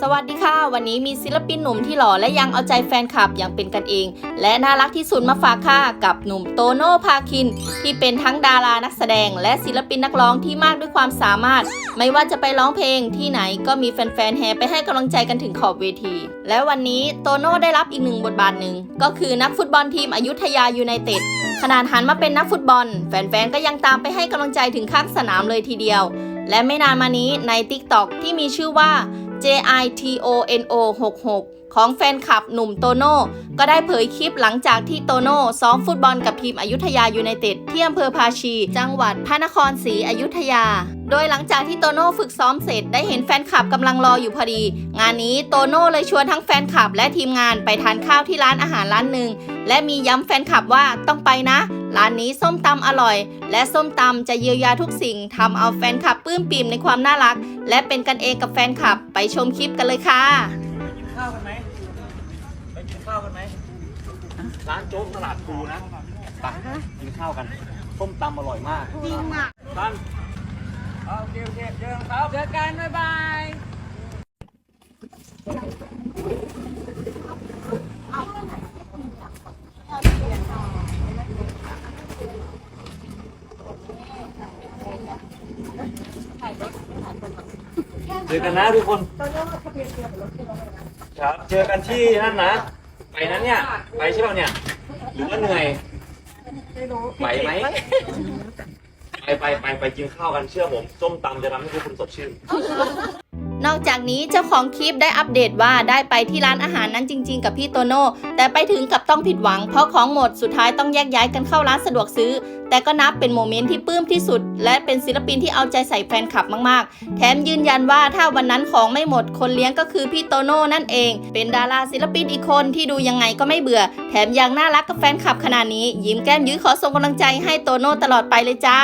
สวัสดีค่ะ วันนี้มีศิลปินหนุ่มที่หล่อและยังเอาใจแฟนคลับอย่างเป็นกันเอง และน่ารักที่สุดมาฝากค่ะกับหนุ่มโตโน่พาคิน ที่เป็นทั้งดารานักแสดง และศิลปินนักร้องที่มากด้วยความสามารถ ไม่ว่าจะไปร้องเพลงที่ไหนก็มีแฟนๆแห่ไปให้กำลังใจกันถึงขอบเวที และวันนี้โตโน่ได้รับอีกหนึ่งบทบาทหนึ่งก็คือนักฟุตบอลทีมอยุธยายูไนเต็ดขนาดหันมาเป็นนักฟุตบอล แฟนๆก็ยังตามไปให้กำลังใจถึงข้างสนามเลยทีเดียว และไม่นานมานี้ใน TikTok ที่มีชื่อว่า JITONO 66 ของแฟนคลับหนุ่มโตโน่ ก็ได้เผยคลิปหลังจากที่โตโน่ซ้อมฟุตบอลกับทีมอยุธยายูไนเต็ดที่อำเภอภาชี จังหวัดพระนครศรีอยุธยา โดยหลังจากที่โตโน่ฝึกซ้อมเสร็จได้เห็นแฟนคลับกำลังรออยู่พอดี งานนี้โตโน่เลยชวนทั้งแฟนคลับและทีมงานไปทานข้าวที่ร้านอาหารร้านหนึ่งและมีย้ำแฟนคลับว่าต้องไปนะ ร้านนี้ส้มตำอร่อย และส้มตำจะเยียวยาทุกสิ่งทำเอาแฟนคลับปลื้มปิ่มในความน่ารัก และเป็นกันเองกับแฟนคลับไปชมคลิปกันเลยค่ะกินข้าวกันไหมไปกินข้าวกันไหมร้านโจ๊กตลาดภูนะไปกินข้าวกันส้มตำอร่อยมากจริงอะท่านโอเคโอเคเจอกันครับเจอกันบ๊ายบาย เจอกันนะทุกคนครับเจอกันที่นั่นนะ ไปนั้นเนี่ย ไปใช่ป่ะเนี่ย หรือว่าเหนื่อยไปไหมไปไปไปไปกินข้าวกันเชื่อผมส้มตำจะทำให้ทุกคนสดชื่น นอกจากนี้เจ้าของคลิปได้อัปเดตว่าได้ไปที่ร้านอาหารนั้นจริง ๆ กับพี่โตโน่แต่ไปถึงกับต้องผิดหวัง เพราะของหมดสุดท้ายต้องแยกย้ายกันเข้าร้านสะดวกซื้อ แต่ก็นับเป็นโมเมนต์ที่ปลื้มที่สุด และเป็นศิลปินที่เอาใจใส่แฟนคลับมากๆ แถมยืนยันว่าถ้าวันนั้นของไม่หมดคนเลี้ยงก็คือพี่โตโน่นั่นเอง เป็นดาราศิลปินอีกคนที่ดูยังไงก็ไม่เบื่อ แถมยังน่ารักกับแฟนคลับขนาดนี้ ยิ้มแก้มยุ้ยขอส่งกำลังใจให้โตโน่ตลอดไปเลยจ้า